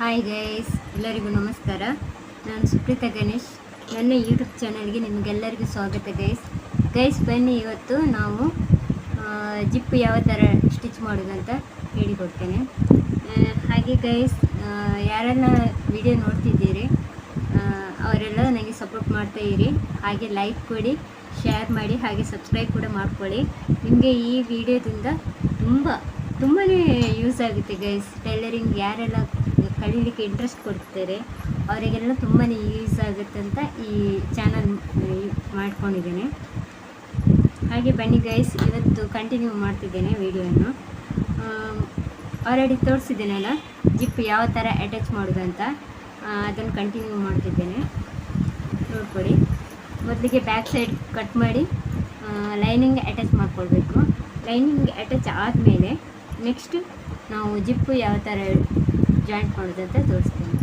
Hi guys ಎಲ್ಲರಿಗೂ ನಮಸ್ಕಾರ. ನಾನು ಸುಪ್ರೀತಾ ಗಣೇಶ್. ನನ್ನ ಯೂಟ್ಯೂಬ್ ಚಾನಲ್ಗೆ ನಿಮಗೆಲ್ಲರಿಗೂ ಸ್ವಾಗತ ಗೈಸ್ ಗೈಸ್ ಬನ್ನಿ ಇವತ್ತು ನಾವು ಜಿಪ್ಪು ಯಾವ ಥರ ಸ್ಟಿಚ್ ಮಾಡೋದು ಅಂತ ಹೇಳಿಕೊಡ್ತೇನೆ. ಹಾಗೆ ಗೈಸ್ ಯಾರೆಲ್ಲ ವಿಡಿಯೋ ನೋಡ್ತಿದ್ದೀರಿ ಅವರೆಲ್ಲ ನನಗೆ ಸಪೋರ್ಟ್ ಮಾಡ್ತಾ ಇರಿ. ಹಾಗೆ ಲೈಕ್ ಕೊಡಿ ಶೇರ್ ಮಾಡಿ, ಹಾಗೆ ಸಬ್ಸ್ಕ್ರೈಬ್ ಕೂಡ ಮಾಡ್ಕೊಳ್ಳಿ. ನಿಮಗೆ ಈ ವಿಡಿಯೋದಿಂದ ತುಂಬ ತುಂಬಾ ಯೂಸ್ ಆಗುತ್ತೆ ಗೈಸ್ ಟೈಲರಿಂಗ್ ಯಾರೆಲ್ಲ ಕಲೀಲಿಕ್ಕೆ ಇಂಟ್ರೆಸ್ಟ್ ಕೊಡ್ತಾರೆ. ಅವರಿಗೆಲ್ಲ ತುಂಬಾ ಯೂಸ್ ಆಗುತ್ತೆ ಅಂತ ಈ ಚಾನಲ್ ಮಾಡ್ಕೊಂಡಿದ್ದೇನೆ. ಹಾಗೆ ಬನ್ನಿ ಗೈಸ್ ಇವತ್ತು ಕಂಟಿನ್ಯೂ ಮಾಡ್ತಿದ್ದೇನೆ ವಿಡಿಯೋವನ್ನು ಆಲ್ರೆಡಿ ತೋರಿಸಿದ್ದೇನಲ್ಲ ಜಿಪ್ ಯಾವ ಥರ ಅಟ್ಯಾಚ್ ಮಾಡೋದು ಅಂತ. ಅದನ್ನು ಕಂಟಿನ್ಯೂ ಮಾಡ್ತಿದ್ದೇನೆ. ನೋಡ್ಕೊಳ್ಳಿ ಮೊದಲಿಗೆ ಬ್ಯಾಕ್ ಸೈಡ್ ಕಟ್ ಮಾಡಿ ಲೈನಿಂಗ್ ಅಟ್ಯಾಚ್ ಮಾಡಿಕೊಳ್ಬೇಕು. ಲೈನಿಂಗ್ ಅಟ್ಯಾಚ್ ಆದಮೇಲೆ ನೆಕ್ಸ್ಟ್ ನಾವು ಜಿಪ್ಪು ಯಾವ ಥರ ಜಾಯಿಂಟ್ ಮಾಡೋದಂತೆ ತೋರಿಸ್ತೀನಿ.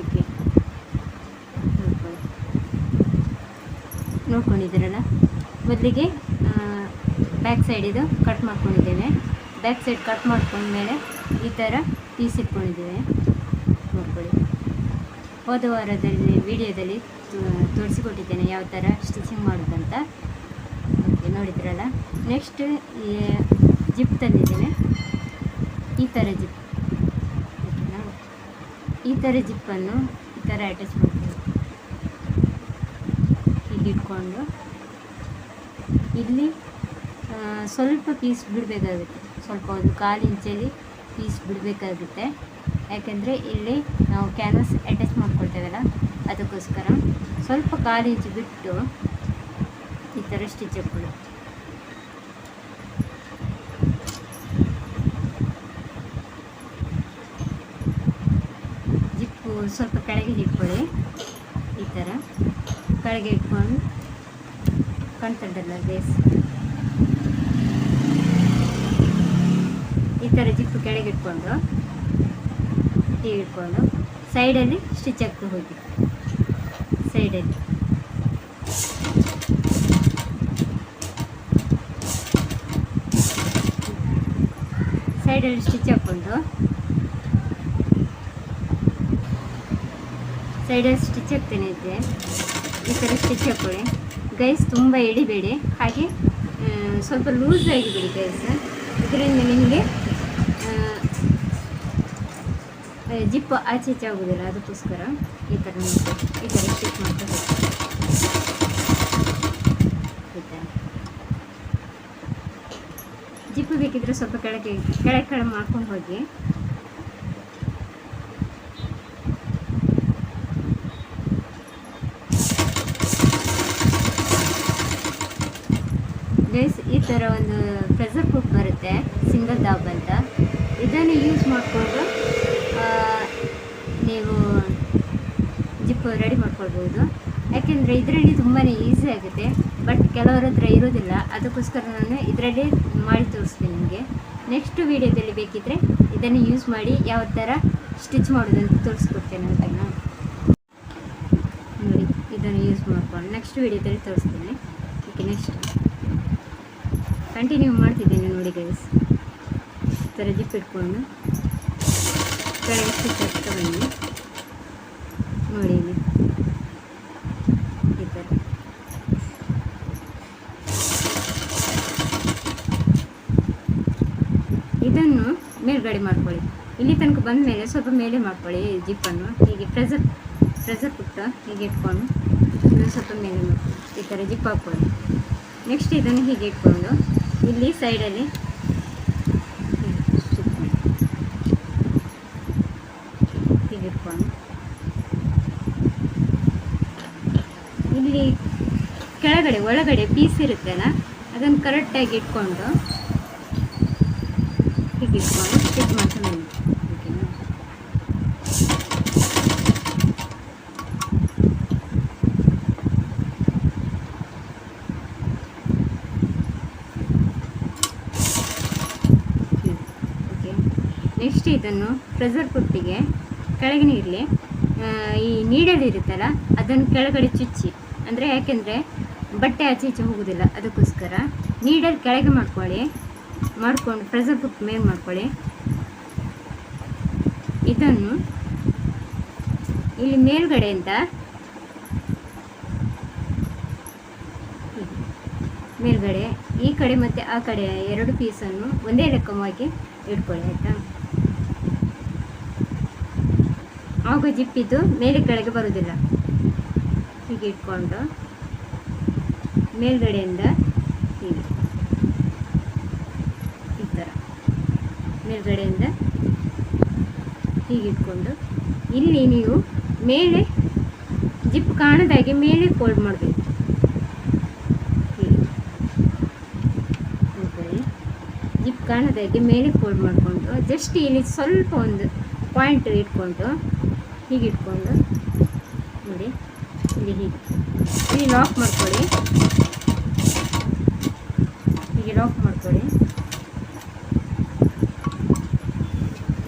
ಓಕೆ. ನೋಡ್ಕೊಳ್ಳಿ. ನೋಡ್ಕೊಂಡಿದ್ದೀರಲ್ಲ? ಮೊದಲಿಗೆ ಬ್ಯಾಕ್ ಸೈಡಿದು ಕಟ್ ಮಾಡ್ಕೊಂಡಿದ್ದೇವೆ. ಬ್ಯಾಕ್ ಸೈಡ್ ಕಟ್ ಮಾಡ್ಕೊಂಡ್ಮೇಲೆ ಈ ಥರ ಪೀಸ್ ಇಟ್ಕೊಂಡಿದ್ದೇವೆ ನೋಡ್ಕೊಳ್ಳಿ. ಹೋದ ವಾರದಲ್ಲಿ, ವಿಡಿಯೋದಲ್ಲಿ ತೋರಿಸಿಕೊಟ್ಟಿದ್ದೇನೆ ಯಾವ ಥರ ಸ್ಟಿಚಿಂಗ್ ಮಾಡೋದಂತ. ಓಕೆ, ನೋಡಿದ್ರಲ್ಲ? ನೆಕ್ಸ್ಟ್ ಜಿಪ್ ತಂದಿದ್ದೇನೆ ಈ ಥರ ಜಿಪ್ ಈ ಥರ ಜಿಪ್ಪನ್ನು ಈ ಥರ ಅಟ್ಯಾಚ್ ಮಾಡ್ತೀವಿ. ಹೀಗಿಟ್ಕೊಂಡು ಇಲ್ಲಿ ಸ್ವಲ್ಪ ಪೀಸ್ ಬಿಡಬೇಕಾಗುತ್ತೆ. ಸ್ವಲ್ಪ ಒಂದು ಕಾಲು ಇಂಚಲ್ಲಿ ಪೀಸ್ ಬಿಡಬೇಕಾಗುತ್ತೆ. ಯಾಕೆಂದರೆ ಇಲ್ಲಿ ನಾವು ಕ್ಯಾನ್ವಸ್ ಅಟ್ಯಾಚ್ ಮಾಡ್ಕೊಳ್ತೇವಲ್ಲ, ಅದಕ್ಕೋಸ್ಕರ. ಸ್ವಲ್ಪ ಕಾಲು ಇಂಚು ಬಿಟ್ಟು ಈ ಥರ ಸ್ಟಿಚ್ ಹಾಕ್ಕೊಳ್ಳಿ ಜಿಪ್ಪು ಸ್ವಲ್ಪ ಕೆಳಗೆ ಇಟ್ಕೊಳ್ಳಿ ಈ ಥರ. ಕೆಳಗೆ ಇಟ್ಕೊಂಡು ಕಾಣ್ತದಲ್ಲ ಬೇಸ್. ಈ ಥರ ಜಿಪ್ಪು ಕೆಳಗೆ ಇಟ್ಕೊಂಡು ಟೀ ಇಟ್ಕೊಂಡು ಸೈಡಲ್ಲಿ ಸ್ಟಿಚ್ ಹಾಕ್ತು ಹೋಗಿ. ಸೈಡಲ್ಲಿ. ಸೈಡಲ್ಲಿ ಸ್ಟಿಚ್ ಹಾಕ್ಕೊಂಡು ಸೈಡಲ್ಲಿ ಸ್ಟಿಚ್ ಹಾಕ್ತೇನೆ ಇದ್ದೆ ಈ ಥರ ಸ್ಟಿಚ್ ಹಾಕ್ಕೊಳ್ಳಿ ಗೈಸ್ ತುಂಬ ಎಳಿಬೇಡಿ. ಹಾಗೆ ಸ್ವಲ್ಪ ಲೂಸ್ ಆಗಿಬಿಡಿ ಗೈಸ್ ಇದರಿಂದ ನಿಮಗೆ ಜಿಪ್ಪು ಆಚೆ ಈಚೆ ಆಗೋದಿಲ್ಲ. ಅದಕ್ಕೋಸ್ಕರ ಈ ಥರ ಈ ಥರ ಸ್ಟಿಚ್ ಮಾಡ್ತಾ ಜಿಪ್ಪು ಬೇಕಿದ್ರೆ ಸ್ವಲ್ಪ ಕೆಳಗೆ ಕೆಳಗೆ ಕೆಳಗೆ ಮಾಡ್ಕೊಂಡು ಹೋಗಿ ಗೈಸ್ ಈ ಥರ ಒಂದು ಪ್ರೆಸರ್ ಕುಕ್ ಬರುತ್ತೆ ಸಿಂಗಲ್ ದಾಬ್ ಅಂತ. ಇದನ್ನು ಯೂಸ್ ಮಾಡಿಕೊಂಡು ನೀವು ಜಿಪ್ ರೆಡಿ ಮಾಡ್ಕೊಳ್ಬೋದು. ಯಾಕೆಂದರೆ ಇದರಲ್ಲಿ ತುಂಬಾ ಈಸಿ ಆಗುತ್ತೆ ಬಟ್ ಕೆಲವರ ಹತ್ರ ಇರೋದಿಲ್ಲ. ಅದಕ್ಕೋಸ್ಕರ ನಾನು ಇದರಲ್ಲಿ ಮಾಡಿ ತೋರಿಸ್ತೀನಿ ನಿಮಗೆ. ನೆಕ್ಸ್ಟ್ ವೀಡಿಯೋದಲ್ಲಿ ಬೇಕಿದ್ದರೆ ಇದನ್ನು ಯೂಸ್ ಮಾಡಿ, ಯಾವ ಥರ ಸ್ಟಿಚ್ ಮಾಡೋದಂತ ತೋರಿಸ್ಕೊಡ್ತೇನೆ ಓಕೆನಾ ನೋಡಿ, ಇದನ್ನು ಯೂಸ್ ಮಾಡ್ಕೊಂಡು ನೆಕ್ಸ್ಟ್ ವೀಡಿಯೋದಲ್ಲಿ ತೋರಿಸ್ತೀನಿ. ಓಕೆ ನೆಕ್ಸ್ಟ್ ಕಂಟಿನ್ಯೂ ಮಾಡ್ತಿದ್ದೇನೆ ನೋಡಿ ಗೈಸ್ ಥರ ಜಿಪ್ ಇಟ್ಕೊಂಡು. ಸ್ಟಿಚ್ ಬನ್ನಿ. ನೋಡಿ ಇಲ್ಲಿ. ಈ ಥರ ಇದನ್ನು ಮೇಲ್ಗಡೆ ಮಾಡ್ಕೊಳ್ಳಿ. ಇಲ್ಲಿ ತನಕ ಬಂದ ಮೇಲೆ ಸ್ವಲ್ಪ ಮೇಲೆ ಮಾಡ್ಕೊಳ್ಳಿ ಜಿಪ್ಪನ್ನು ಹೀಗೆ ಪ್ರೆಸರ್ ಪ್ರೆಸರ್ ಪುಟ್ಟ ಹೀಗೆ ಇಟ್ಕೊಂಡು ಇದನ್ನು ಸ್ವಲ್ಪ ಮೇಲೆ ಮಾಡ್ಕೊಳ್ಳಿ. ಈ ಥರ ಜಿಪ್ ಹಾಕ್ಕೊಳ್ಳಿ. ನೆಕ್ಸ್ಟ್ ಇದನ್ನು ಹೀಗೆ ಇಟ್ಕೊಂಡು ಇಲ್ಲಿ ಸೈಡಲ್ಲಿ ಹೀಗೆ ಇಟ್ಕೊಂಡು ಇಲ್ಲಿ ಕೆಳಗಡೆ, ಒಳಗಡೆ ಪೀಸ್ ಇರುತ್ತಲ್ಲ, ಅದನ್ನು ಕರೆಕ್ಟಾಗಿ ಇಟ್ಕೊಂಡು. ಹೀಗಿಟ್ಕೊಂಡು ಸ್ಟಿಚ್ ಮಾಡ್ಕೊಂಡು ಬನ್ನಿ. ಓಕೆನಾ ಓಕೆ ನೆಕ್ಸ್ಟ್ ಇದನ್ನು ಪ್ರೆಷರ್ ಕುಟ್ಟಿಗೆ. ಕೆಳಗಿನ ಇರಲಿ. ಈ ನೀಡಲ್ ಇರುತ್ತಲ್ಲ, ಅದನ್ನು ಕೆಳಗಡೆ ಚುಚ್ಚಿ. ಅಂದರೆ ಯಾಕೆಂದರೆ ಬಟ್ಟೆ ಆಚೆ ಈಚೆ ಹೋಗೋದಿಲ್ಲ, ಅದಕ್ಕೋಸ್ಕರ. ನೀಡಲ್ ಕೆಳಗೆ ಮಾಡ್ಕೊಳ್ಳಿ. ಮಾಡಿಕೊಂಡು ಪ್ರೆಸರ್ ಕುಕ್ ಮೇಲೆ ಮಾಡ್ಕೊಳ್ಳಿ. ಇದನ್ನು ಇಲ್ಲಿ ಮೇಲ್ಗಡೆಯಿಂದ ಮೇಲ್ಗಡೆ, ಈ ಕಡೆ ಮತ್ತು ಆ ಕಡೆ ಎರಡು ಪೀಸನ್ನು ಒಂದೇ ರಕಮವಾಗಿ ಇಟ್ಕೊಳ್ಳಿ, ಆಯಿತಾ? ಆಗ ಜಿಪ್ಪಿದ್ದು ಮೇಲೆ ಕೆಳಗೆ ಬರುವುದಿಲ್ಲ. ಹೀಗೆ ಇಟ್ಕೊಂಡು ಮೇಲ್ಗಡೆಯಿಂದ ಹೀಗೆ ಈ ಥರ ಮೇಲ್ಗಡೆಯಿಂದ ಹೀಗೆ ಇಟ್ಕೊಂಡು ಇಲ್ಲಿ ನೀವು ಮೇಲೆ ಜಿಪ್ ಕಾಣದಾಗೆ ಮೇಲೆ ಫೋಲ್ಡ್ ಮಾಡಬೇಕು. ಹೀಗೆ. ಜಿಪ್ ಕಾಣದಾಗೆ ಮೇಲೆ ಫೋಲ್ಡ್ ಮಾಡಿಕೊಂಡು ಜಸ್ಟ್ ಇಲ್ಲಿ ಸ್ವಲ್ಪ ಒಂದು ಪಾಯಿಂಟ್ ಇಟ್ಕೊಂಡು ಹೀಗೆ ಇಟ್ಕೊಂಡು ನೋಡಿ, ಇಲ್ಲಿ ಹೀಗೆ. ಇಲ್ಲಿ ಲಾಕ್ ಮಾಡ್ಕೊಳ್ಳಿ. ಹೀಗೆ ಲಾಕ್ ಮಾಡ್ಕೊಳ್ಳಿ.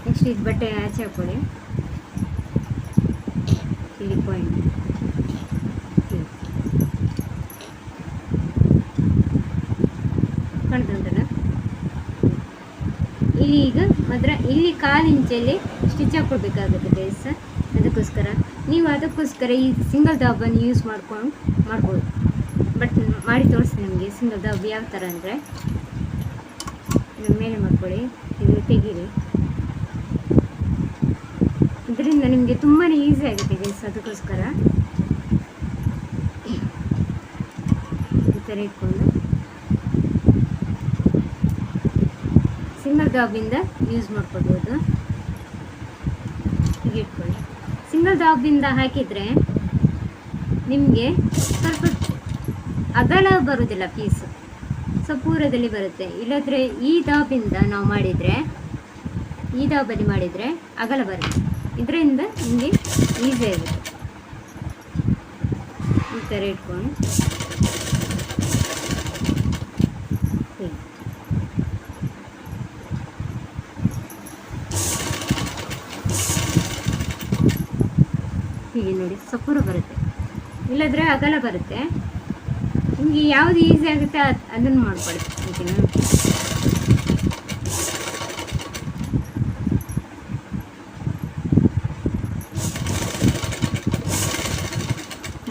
ನೆಕ್ಸ್ಟ್ ಇದು ಬಟ್ಟೆ ಆಚೆ ಹಾಕೊಳ್ಳಿ. ಇಲ್ಲಿ ಪಾಯಿಂಟ್ ಇಲ್ಲಿ ಈಗ ಮಾತ್ರ ಇಲ್ಲಿ ಕಾಲು ಇಂಚಲ್ಲಿ ಸ್ಟಿಚ್ ಹಾಕ್ಕೊಳ್ಬೇಕಾಗುತ್ತೆ ಗೈಸ್ ಅದಕ್ಕೋಸ್ಕರ ನೀವು ಅದಕ್ಕೋಸ್ಕರ ಈ ಸಿಂಗಲ್ ದಾಬನ್ನು ಯೂಸ್ ಮಾಡ್ಕೊಂಡು ಮಾಡ್ಬೋದು ಬಟ್ ಮಾಡಿ ತೋರಿಸ್ತೀನಿ ನಿಮಗೆ ಸಿಂಗಲ್ ದಾಬ್ ಯಾವ ಥರ ಅಂದರೆ. ಮೇಲೆ ಮಾಡ್ಕೊಳ್ಳಿ. ಇದು ತೆಗೀರಿ. ಇದರಿಂದ ನಿಮಗೆ ತುಂಬಾ ಈಸಿ ಆಗುತ್ತೆ ಗೈಸ್ ಅದಕ್ಕೋಸ್ಕರ. ಈ ಥರ ಇಟ್ಕೊಂಡು. ಸಿಂಗಲ್ ದಾಬಿಂದ ಯೂಸ್ ಮಾಡ್ಕೊಳ್ಬೋದು. ಹೀಗೆ ಇಟ್ಕೊಳ್ಳಿ. ಸಿಂಗಲ್ ಜಾಬಿಂದ ಹಾಕಿದರೆ ನಿಮಗೆ ಸ್ವಲ್ಪ ಅಗಲ ಬರುವುದಿಲ್ಲ ಪೀಸ್ ಸೊ ಪೂರದಲ್ಲಿ ಬರುತ್ತೆ. ಇಲ್ಲದ್ರೆ ಈ ದಾಬಿಂದ ನಾವು ಮಾಡಿದರೆ, ಈ ದಾಬಲ್ಲಿ ಮಾಡಿದರೆ ಅಗಲ ಬರುತ್ತೆ. ಇದರಿಂದ ನಿಮಗೆ ಈಸಿ ಆಗುತ್ತೆ. ಈ ಥರ ಇಟ್ಕೊಂಡು. ನೋಡಿ, ಸಪೂರ ಬರುತ್ತೆ. ಇಲ್ಲದ್ರೆ ಅಗಲ ಬರುತ್ತೆ. ನಿಮಗೆ ಯಾವುದು ಈಸಿ ಆಗುತ್ತೆ ಅದು, ಅದನ್ನು ಮಾಡ್ಕೊಳ್ಳಿ ಓಕೆನಾ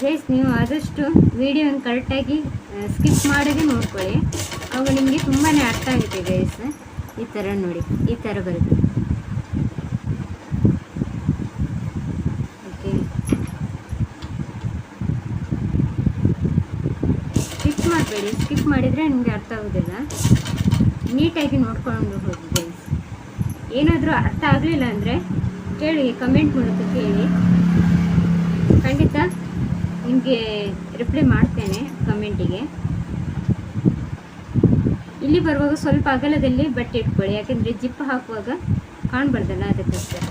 ಗೈಸ್ ನೀವು ಆದಷ್ಟು ವಿಡಿಯೋನ ಕರೆಕ್ಟಾಗಿ ಸ್ಕಿಪ್ ಮಾಡೋದೇ ನೋಡ್ಕೊಳ್ಳಿ. ಅವಾಗ ನಿಮಗೆ ತುಂಬಾ ಅರ್ಥ ಆಗುತ್ತೆ ಗೈಸ್ ಈ ಥರ ನೋಡಿ, ಈ ಥರ ಬರುತ್ತೆ ಓಕೆ ಸ್ಕಿಪ್ ಸ್ಕಿಪ್ ಮಾಡಿದರೆ ನಿಮಗೆ ಅರ್ಥ ಆಗೋದಿಲ್ಲ. ನೀಟಾಗಿ ನೋಡ್ಕೊಂಡು ಹೋಗಿ. ಗೈಸ್ ಏನಾದರೂ ಅರ್ಥ ಆಗಲಿಲ್ಲ ಅಂದರೆ ಕೇಳಿ ಕಮೆಂಟ್ ಮೂಲಕ ಕೇಳಿ. ಖಂಡಿತ ನಿಮಗೆ ರಿಪ್ಲೈ ಮಾಡ್ತೇನೆ ಕಮೆಂಟಿಗೆ ಇಲ್ಲಿ ಬರುವಾಗ ಸ್ವಲ್ಪ ಅಗಲದಲ್ಲಿ ಬಟ್ಟೆ ಇಟ್ಕೊಳ್ಳಿ, ಯಾಕೆಂದರೆ ಜಿಪ್ ಹಾಕುವಾಗ ಕಾಣಬಾರ್ದಲ್ಲ ಅದಕ್ಕೆ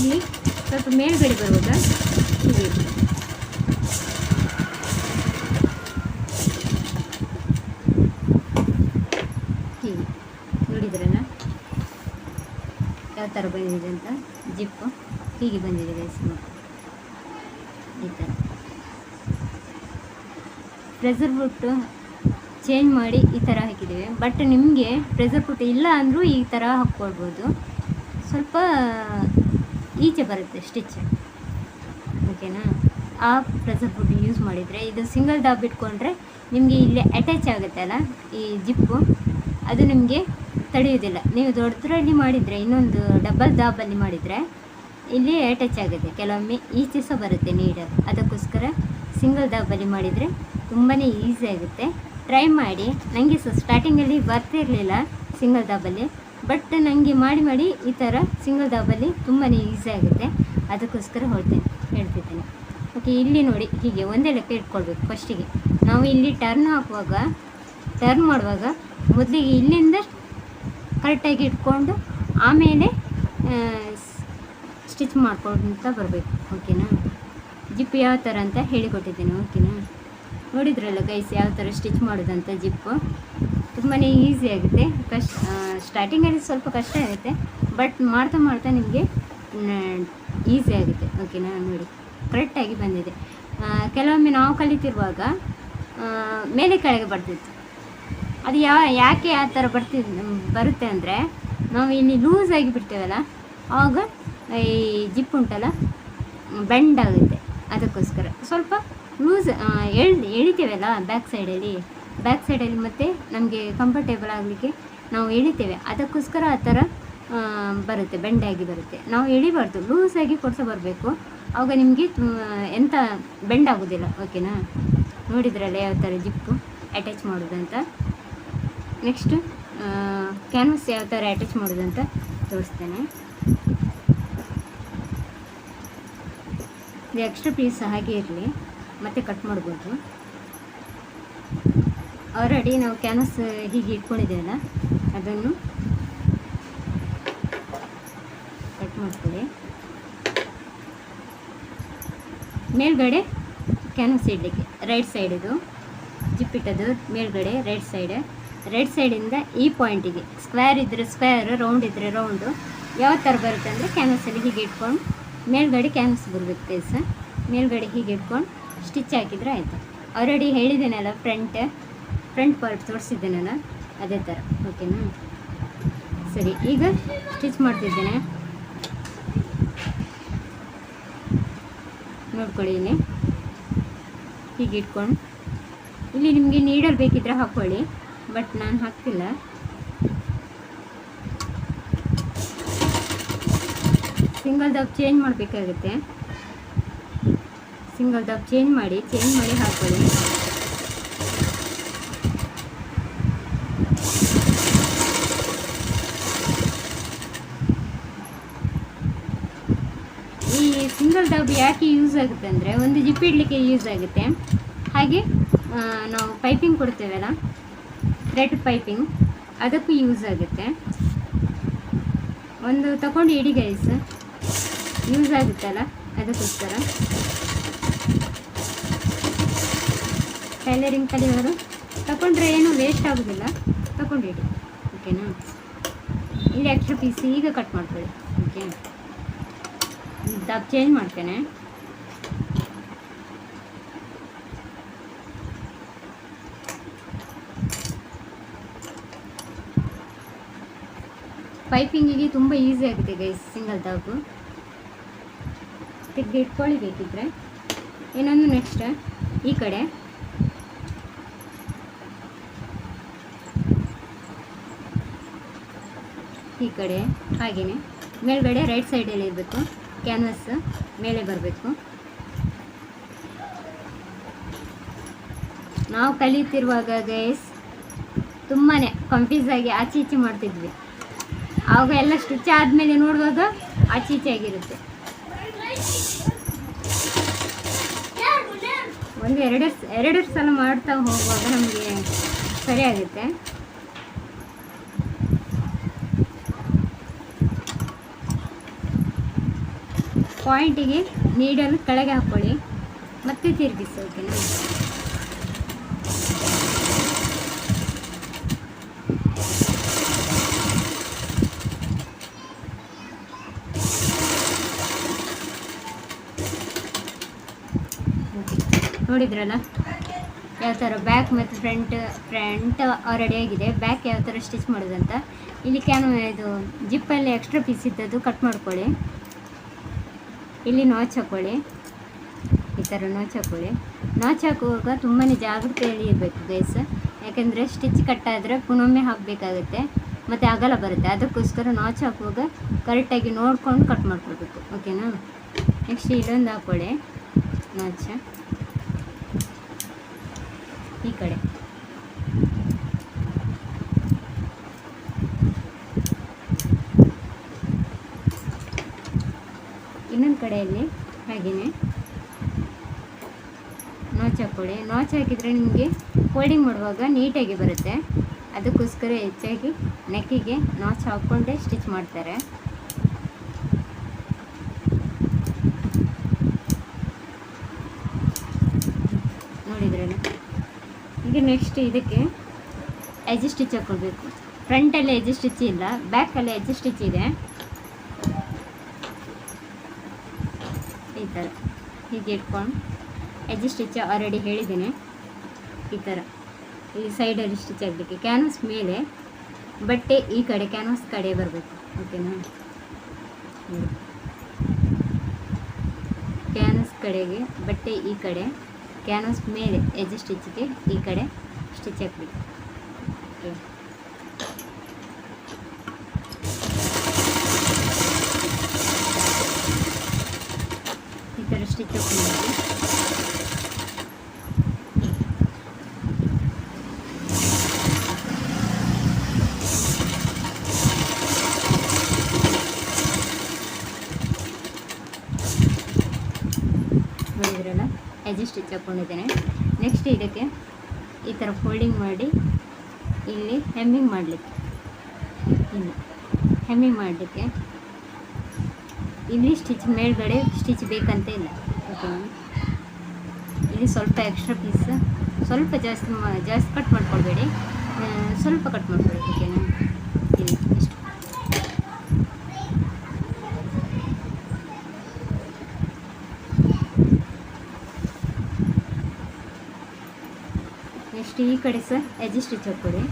ಇಲ್ಲಿ ಸ್ವಲ್ಪ ಮೇಲ್ಗಡೆ ಬರುವಾಗ ಹೀಗೆ ಇಡಿ. ಹೀಗೆ ನೋಡಿದ್ರಲ್ಲ ಯಾವ ಥರ ಬಂದಿದೆ ಅಂತ ಜಿಪ್ಪು ಹೀಗೆ ಬಂದಿದೆ ಗೈಸ್ ನೋಡಿ ಈ ಥರ. ಪ್ರೆಸರ್ ಬುಟ್ಟು ಚೇಂಜ್ ಮಾಡಿ ಈ ಥರ ಹಾಕಿದ್ದೀವಿ. ಬಟ್ ನಿಮಗೆ ಪ್ರೆಸರ್ ಬುಟ್ ಇಲ್ಲ ಅಂದರೂ ಈ ಥರ ಹಾಕ್ಕೊಳ್ಬೋದು. ಸ್ವಲ್ಪ ಈಚೆ ಬರುತ್ತೆ ಸ್ಟಿಚ್ ಓಕೆನಾ ಆ ಪ್ರೆಸರ್ ಬುಟ್ ಯೂಸ್ ಮಾಡಿದರೆ ಇದು ಸಿಂಗಲ್ ಡಾಬ್ ಇಟ್ಕೊಂಡ್ರೆ ನಿಮಗೆ ಇಲ್ಲಿ ಅಟ್ಯಾಚ್ ಆಗುತ್ತೆ ಅಲ್ಲ? ಈ ಜಿಪ್ಪು ಅದು ನಿಮಗೆ ತಡೆಯೋದಿಲ್ಲ ನೀವು ದೊಡ್ಡದ್ರಲ್ಲಿ ಮಾಡಿದರೆ, ಇನ್ನೊಂದು ಡಬಲ್ ದಾಬಲ್ಲಿ ಮಾಡಿದರೆ ಇಲ್ಲಿ ಅಟ್ಯಾಚ್ ಆಗುತ್ತೆ. ಕೆಲವೊಮ್ಮೆ ಈಚೆ ಸಹ ಬರುತ್ತೆ ನೀಡ ಅದಕ್ಕೋಸ್ಕರ ಸಿಂಗಲ್ ದಾಬಲ್ಲಿ ಮಾಡಿದರೆ ತುಂಬಾ ಈಸಿ ಆಗುತ್ತೆ. ಟ್ರೈ ಮಾಡಿ. ನನಗೆ ಸಹ ಸ್ಟಾರ್ಟಿಂಗಲ್ಲಿ ಬರ್ತಿರಲಿಲ್ಲ ಸಿಂಗಲ್ ದಾಬಲ್ಲಿ ಬಟ್ ನನಗೆ ಮಾಡಿ ಮಾಡಿ ಈ ಥರ ಸಿಂಗಲ್ ದಾಬಲ್ಲಿ ತುಂಬಾ ಈಸಿ ಆಗುತ್ತೆ. ಅದಕ್ಕೋಸ್ಕರ ಹೇಳ್ತೇನೆ ಹೇಳ್ತಿದ್ದೇನೆ. ಓಕೆ ಇಲ್ಲಿ ನೋಡಿ, ಹೀಗೆ ಒಂದೇ ಲೆಕ್ಕ ಇಟ್ಕೊಳ್ಬೇಕು ಫಸ್ಟಿಗೆ ನಾವು ಇಲ್ಲಿ ಟರ್ನ್ ಹಾಕುವಾಗ ಟರ್ನ್ ಮಾಡುವಾಗ ಮೊದಲಿಗೆ ಇಲ್ಲಿಂದ ಕರೆಕ್ಟಾಗಿ ಇಟ್ಕೊಂಡು ಆಮೇಲೆ ಸ್ಟಿಚ್ ಮಾಡ್ಕೊಳ್ತಾ ಬರಬೇಕು, ಓಕೆನಾ? ಜಿಪ್ ಯಾವ ಥರ ಅಂತ ಹೇಳಿಕೊಟ್ಟಿದ್ದೇನೆ, ಓಕೆನಾ? ನೋಡಿದ್ರಲ್ಲ ಗೈಸ್ ಯಾವ ಥರ ಸ್ಟಿಚ್ ಮಾಡೋದಂತ ಜಿಪ್ಪು? ತುಂಬಾ ಈಸಿ ಆಗುತ್ತೆ. ಕಷ್ಟ ಸ್ಟಾರ್ಟಿಂಗಲ್ಲಿ ಸ್ವಲ್ಪ ಕಷ್ಟ ಆಗುತ್ತೆ ಬಟ್ ಮಾಡ್ತಾ ಮಾಡ್ತಾ ನಿಮಗೆ ಈಸಿ ಆಗುತ್ತೆ, ಓಕೆನಾ? ನೋಡಿ ಕರೆಕ್ಟಾಗಿ ಬಂದಿದೆ. ಕೆಲವೊಮ್ಮೆ ನಾವು ಕಲಿತಿರುವಾಗ ಮೇಲೆ ಕೆಳಗೆ ಬರ್ತಿತ್ತು. ಅದು ಯಾವ ಯಾಕೆ ಆ ಥರ ಬರ್ತಿದ್ ಬರುತ್ತೆ ಅಂದರೆ ನಾವು ಇಲ್ಲಿ ಲೂಸಾಗಿ ಬಿಡ್ತೇವಲ್ಲ ಆವಾಗ ಈ ಜಿಪ್ ಉಂಟಲ್ಲ ಬೆಂಡ್ ಆಗುತ್ತೆ ಅದಕ್ಕೋಸ್ಕರ. ಸ್ವಲ್ಪ ಲೂಸ್ ಎಳ್, ಎಳಿತೇವಲ್ಲ ಬ್ಯಾಕ್ ಸೈಡಲ್ಲಿ ಬ್ಯಾಕ್ ಸೈಡಲ್ಲಿ ಮತ್ತು ನಮಗೆ ಕಂಫರ್ಟೇಬಲ್ ಆಗಲಿಕ್ಕೆ ನಾವು ಎಳಿತೇವೆ. ಅದಕ್ಕೋಸ್ಕರ ಆ ಥರ ಬರುತ್ತೆ ಬೆಂಡಾಗಿ ಬರುತ್ತೆ. ನಾವು ಎಳಿಬಾರ್ದು ಲೂಸಾಗಿ ಕೊಡ್ಸ ಬರಬೇಕು. ಆವಾಗ ನಿಮಗೆ ಎಂಥ ಬೆಂಡ್ ಆಗೋದಿಲ್ಲ ಓಕೆನಾ ನೋಡಿದ್ರಲ್ಲ ಯಾವ ಥರ ಜಿಪ್ಪು ಅಟ್ಯಾಚ್ ಮಾಡೋದಂತ? ನೆಕ್ಸ್ಟ್ ಕ್ಯಾನ್ವಸ್ ಯಾವ ಥರ ಅಟ್ಯಾಚ್ ಮಾಡೋದಂತ ತೋರಿಸ್ತೇನೆ. ಇದು ಎಕ್ಸ್ಟ್ರಾ ಪೀಸ್ ಹಾಗೆ ಇರಲಿ, ಮತ್ತೆ ಕಟ್ ಮಾಡ್ಬೋದು. ಆಲ್ರೆಡಿ ನಾವು ಕ್ಯಾನ್ವಸ್ ಹೀಗೆ ಇಟ್ಕೊಂಡಿದ್ದೇವಲ್ಲ, ಅದನ್ನು ಕಟ್ ಮಾಡ್ಕೊಳ್ಳಿ. ಮೇಲ್ಗಡೆ ಕ್ಯಾನ್ವಸ್ ಇಡಲಿಕ್ಕೆ ರೈಟ್ ಸೈಡ್ ಇದು. ಜಿಪ್ಪಿಟ್ಟದು ಮೇಲ್ಗಡೆ ರೈಟ್ ಸೈಡ್ ರೈಟ್ ಸೈಡಿಂದ ಈ ಪಾಯಿಂಟಿಗೆ ಸ್ಕ್ವೇರ್ ಇದ್ದರೆ ಸ್ಕ್ವೇರ್ ರೌಂಡ್ ಇದ್ದರೆ ರೌಂಡು ಯಾವ ಥರ ಬರುತ್ತೆ ಅಂದರೆ ಕ್ಯಾನ್ವಸಲ್ಲಿ ಹೀಗೆ ಇಟ್ಕೊಂಡು ಮೇಲ್ಗಡೆ ಕ್ಯಾನ್ವಸ್ ಬರಬೇಕು ಕೇಸ ಮೇಲ್ಗಡೆ ಹೀಗೆ ಇಟ್ಕೊಂಡು ಸ್ಟಿಚ್ ಹಾಕಿದರೆ ಆಯಿತು. ಆಲ್ರೆಡಿ ಹೇಳಿದ್ದೇನಲ್ಲ ಫ್ರಂಟ್ ಫ್ರಂಟ್ ಪಾರ್ಟ್ ತೋರಿಸಿದ್ದೇನಲ್ಲ ಅದೇ ಥರ ಓಕೆನಾ ಸರಿ, ಈಗ ಸ್ಟಿಚ್ ಮಾಡ್ತಿದ್ದೇನೆ. ನೋಡ್ಕೊಳ್ಳಿ ಇಲ್ಲಿ. ಹೀಗೆ ಇಟ್ಕೊಂಡು. ಇಲ್ಲಿ ನಿಮಗೆ ನೀಡಲ್ ಬೇಕಿದ್ರೆ ಹಾಕ್ಕೊಳ್ಳಿ ಬಟ್ ನಾನು ಹಾಕ್ತಿಲ್ಲ. ಸಿಂಗಲ್ ದಬ್ ಚೇಂಜ್ ಮಾಡಬೇಕಾಗುತ್ತೆ. ಸಿಂಗಲ್ ದಬ್ ಚೇಂಜ್ ಮಾಡಿ ಚೇಂಜ್ ಮಾಡಿ ಹಾಕೊಳ್ಳಿ. ಈ ಸಿಂಗಲ್ ಡಬ್ ಯಾಕೆ ಯೂಸ್ ಆಗುತ್ತೆ ಅಂದರೆ ಒಂದು ಜಿಪ್ ಇಡಲಿಕ್ಕೆ ಯೂಸ್ ಆಗುತ್ತೆ. ಹಾಗೆ ನಾವು ಪೈಪಿಂಗ್ ಕೊಡ್ತೇವಲ್ಲ ಥ್ರೆಡ್ ಪೈಪಿಂಗ್. ಅದಕ್ಕೂ ಯೂಸ್ ಆಗುತ್ತೆ. ಒಂದು ತಗೊಂಡು ಇಡಿ ಗೈಸ್ ಯೂಸ್ ಆಗುತ್ತಲ್ಲ ಅದಕ್ಕೋಸ್ಕರ. ಟೈಲರಿಂಗ್ ಕಲಿಯೋರು ತಗೊಂಡ್ರೆ ಏನು ವೇಸ್ಟ್ ಆಗೋದಿಲ್ಲ. ತಗೊಂಡಿಡಿ ಓಕೆನಾ ಇಲ್ಲಿ ಎಕ್ಸ್ಟ್ರಾ ಪೀಸ್ ಈಗ ಕಟ್ ಮಾಡ್ಕೊಳ್ಳಿ. ಓಕೆ ದಬ್ ಚೇಂಜ್ ಮಾಡ್ತೇನೆ. ಪೈಪಿಂಗಿಗೆ ತುಂಬ ಈಸಿ ಆಗುತ್ತೆ ಗೈಸ್ ಸಿಂಗಲ್ ತಾಪು ತೆಗೆದು ಇಟ್ಕೊಳ್ಳಿ ಬೇಕಿದ್ರೆ ಇನ್ನೊಂದು ನೆಕ್ಸ್ಟ್ ಈ ಕಡೆ. ಈ ಕಡೆ ಹಾಗೇ ಮೇಲ್ಗಡೆ ರೈಟ್ ಸೈಡಲ್ಲಿ ಇರಬೇಕು. ಕ್ಯಾನ್ವಸ್ ಮೇಲೆ ಬರಬೇಕು. ನಾವು ಕಲಿಯುತ್ತಿರುವಾಗ ಗೈಸ್ ತುಂಬಾ ಕನ್ಫ್ಯೂಸ್ ಆಗಿ ಆಚೆ ಈಚೆ ಮಾಡ್ತಿದ್ವಿ. ಆವಾಗ ಎಲ್ಲ ಸ್ಟಿಚ್ ಆದಮೇಲೆ ನೋಡುವಾಗ ಆಚೆ ಈಚೆ ಆಗಿರುತ್ತೆ. ಒಂದು ಎರಡು ಎರಡು ಸಲ ಮಾಡ್ತಾ ಹೋಗುವಾಗ ನಮಗೆ ಸರಿ ಆಗುತ್ತೆ. ಪಾಯಿಂಟಿಗೆ ನೀಡಲು ಕೆಳಗೆ ಹಾಕ್ಕೊಳ್ಳಿ ಮತ್ತೆ ತಿರುಗಿಸಿ ಓಕೆನಾ ನೋಡಿದ್ರಲ್ಲ? ಯಾವ ಥರ ಬ್ಯಾಕ್ ಮತ್ತು ಫ್ರಂಟ್ ಫ್ರಂಟ್ ರೆಡಿ ಆಗಿದೆ. ಬ್ಯಾಕ್ ಯಾವ ಥರ ಸ್ಟಿಚ್ ಮಾಡೋದಂತ? ಇಲ್ಲಿ ಕ್ಯಾನ್ ಇದು ಜಿಪ್ಪಲ್ಲಿ ಎಕ್ಸ್ಟ್ರಾ ಪೀಸ್ ಇದ್ದದ್ದು ಕಟ್ ಮಾಡ್ಕೊಳ್ಳಿ. ಇಲ್ಲಿ ನಾಚ್ ಹಾಕ್ಕೊಳ್ಳಿ ಈ ಥರ ನಾಚ್ ಹಾಕ್ಕೊಳ್ಳಿ ನಾಚ್ ಹಾಕುವಾಗ ತುಂಬಾ ಜಾಗ್ರತೆಯಲ್ಲಿ ಇರಬೇಕು ಗೈಸ್ ಯಾಕೆಂದರೆ ಸ್ಟಿಚ್ ಕಟ್ಟಾದರೆ ಪುನೊಮ್ಮೆ ಹಾಕಬೇಕಾಗುತ್ತೆ. ಮತ್ತು ಅಗಲ ಬರುತ್ತೆ. ಅದಕ್ಕೋಸ್ಕರ ನಾಚ್ ಹಾಕುವಾಗ ಕರೆಕ್ಟಾಗಿ ನೋಡ್ಕೊಂಡು ಕಟ್ ಮಾಡ್ಕೊಳ್ಬೇಕು. ಓಕೆನಾ ನೆಕ್ಸ್ಟ್ ಇಲ್ಲೊಂದು ಹಾಕ್ಕೊಳ್ಳಿ ನಾಚ ಈ ಕಡೆ. ಇನ್ನೊಂದು ಕಡೆಯಲ್ಲಿ ಹಾಗೆಯೇ ನಾಚ್ ಹಾಕ್ಕೊಳ್ಳಿ ನಾಚ್ ಹಾಕಿದರೆ ನಿಮಗೆ ಫೋಲ್ಡಿಂಗ್ ಮಾಡುವಾಗ ನೀಟಾಗಿ ಬರುತ್ತೆ. ಅದಕ್ಕೋಸ್ಕರ ಹೆಚ್ಚಾಗಿ ನೆಕ್ಕಿಗೆ ನಾಚ್ ಹಾಕ್ಕೊಂಡೇ ಸ್ಟಿಚ್ ಮಾಡ್ತಾರೆ ನೋಡಿದ್ರಲ್ಲ ಈಗ ನೆಕ್ಸ್ಟ್ ಇದಕ್ಕೆ ಎಜಿ ಸ್ಟಿಚ್ ಹಾಕ್ಕೊಳ್ಬೇಕು ಫ್ರಂಟಲ್ಲಿ ಎಜಿ ಸ್ಟಿಚ್ ಇಲ್ಲ ಬ್ಯಾಕಲ್ಲಿ ಎಜಿ ಸ್ಟಿಚ್ ಇದೆ. ಈ ಥರ ಹೀಗೆ ಇಟ್ಕೊಂಡು ಎಜಿ ಸ್ಟಿಚ್ ಆಲ್ರೆಡಿ ಹೇಳಿದ್ದೀನಿ. ಈ ಥರ ಈ ಸೈಡಲ್ಲಿ ಸ್ಟಿಚ್ ಆಗಲಿಕ್ಕೆ ಕ್ಯಾನ್ವಸ್ ಮೇಲೆ ಬಟ್ಟೆ ಈ ಕಡೆ ಕ್ಯಾನ್ವಸ್ ಕಡೆ ಬರಬೇಕು. ಓಕೆನಾ. ಕ್ಯಾನ್ವಸ್ ಕಡೆಗೆ ಬಟ್ಟೆ ಈ ಕಡೆ. ಕ್ಯಾನ್ವಸ್ ಮೇಲೆ ಎಜ್ ಸ್ಟಿಚ್ಗೆ ಈ ಕಡೆ ಸ್ಟಿಚ್ ಹಾಕಬೇಕು ಓಕೆ ಈ ಥರ ಸ್ಟಿಚ್ ಹಾಕೊಂಡು ನೋಡಿದ್ರಲ್ಲ ಎಜ್ ಸ್ಟಿಚ್ ಹಾಕ್ಕೊಂಡಿದ್ದೇನೆ ನೆಕ್ಸ್ಟ್ ಇದಕ್ಕೆ ಈ ಥರ ಫೋಲ್ಡಿಂಗ್ ಮಾಡಿ ಇಲ್ಲಿ ಹೆಮ್ಮಿಂಗ್ ಮಾಡಲಿಕ್ಕೆ. ಇಲ್ಲಿ ಹೆಮ್ಮಿಂಗ್ ಮಾಡಲಿಕ್ಕೆ. ಇಲ್ಲಿ ಸ್ಟಿಚ್ ಮೇಲ್ಗಡೆ ಸ್ಟಿಚ್ ಬೇಕಂತ ಇಲ್ಲ. ಓಕೆನಾ ಇಲ್ಲಿ ಸ್ವಲ್ಪ ಎಕ್ಸ್ಟ್ರಾ ಪೀಸ್ ಸ್ವಲ್ಪ ಜಾಸ್ತಿ ಜಾಸ್ತಿ ಕಟ್ ಮಾಡ್ಕೊಳ್ಬೇಡಿ. ಸ್ವಲ್ಪ ಕಟ್ ಮಾಡ್ಕೊಳ್ಳಿ ಓಕೆನಾ ಇಲ್ಲಿ ಇಷ್ಟು ಈ ಕಡೆ ಸರ್ ಎಜಿ ಸ್ಟಿಚ್ ಹಾಕ್ಕೊಡಿ.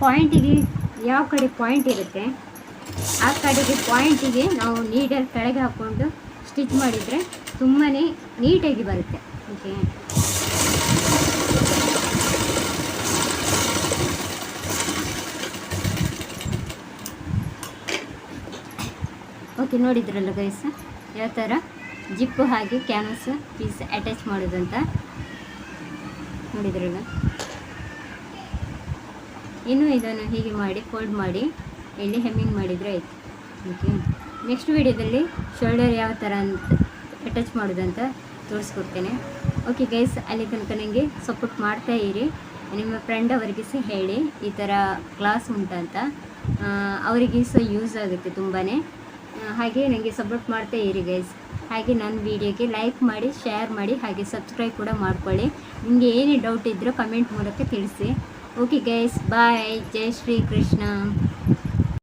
ಪಾಯಿಂಟಿಗೆ ಯಾವ ಕಡೆ ಪಾಯಿಂಟ್ ಇರುತ್ತೆ, ಆ ಕಡೆಗೆ ಪಾಯಿಂಟಿಗೆ ನಾವು ನೀಡಲ್ ಕೆಳಗೆ ಹಾಕ್ಕೊಂಡು ಸ್ಟಿಚ್ ಮಾಡಿದರೆ ತುಂಬಾ ನೀಟಾಗಿ ಬರುತ್ತೆ. ಓಕೆ ಓಕೆ ನೋಡಿದ್ರಲ್ಲ ಗೈಸ್ ಯಾವ ಥರ ಜಿಪ್ಪು ಹಾಗೆ ಕ್ಯಾನ್ವಸ್ ಪೀಸ್ ಅಟ್ಯಾಚ್ ಮಾಡೋದಂತ ನೋಡಿದ್ರಲ್ಲ? ಇನ್ನು ಇದನ್ನು ಹೀಗೆ ಮಾಡಿ ಫೋಲ್ಡ್ ಮಾಡಿ ಇಲ್ಲಿ ಹೆಮ್ಮಿಂಗ್ ಮಾಡಿದರೆ ಆಯಿತು. ಓಕೆ ನೆಕ್ಸ್ಟ್ ವಿಡಿಯೋದಲ್ಲಿ ಶೋಲ್ಡರ್ ಯಾವ ಥರ ಅಂತ ಅಟ್ಯಾಚ್ ಮಾಡೋದಂತ ತೋರಿಸ್ಕೊಡ್ತೇನೆ. ಓಕೆ ಗೈಸ್ ಅಲ್ಲಿ ತನಕ ನನಗೆ ಸಪೋರ್ಟ್ ಮಾಡ್ತಾ ಇರಿ. ನಿಮ್ಮ ಫ್ರೆಂಡ್ ಅವರಿಗೆ ಸಹ ಹೇಳಿ ಈ ಥರ ಕ್ಲಾಸ್ ಉಂಟಂತ. ಅವರಿಗೆ ಸಹ ಯೂಸ್ ಆಗುತ್ತೆ ತುಂಬಾ ಹಾಗೆ ನನಗೆ ಸಪೋರ್ಟ್ ಮಾಡ್ತಾ ಇರಿ ಗೈಸ್ ಹಾಗೆ ನನ್ನ ವಿಡಿಯೋಗೆ ಲೈಕ್ ಮಾಡಿ ಶೇರ್ ಮಾಡಿ, ಹಾಗೆ ಸಬ್ಸ್ಕ್ರೈಬ್ ಕೂಡ ಮಾಡ್ಕೊಳ್ಳಿ. ನಿಮಗೆ ಏನೇ ಡೌಟ್ ಇದ್ದರೂ ಕಮೆಂಟ್ ಮೂಲಕ ತಿಳಿಸಿ. ಓಕೆ ಗೈಸ್ ಬಾಯ್ ಜೈ ಶ್ರೀ ಕೃಷ್ಣ.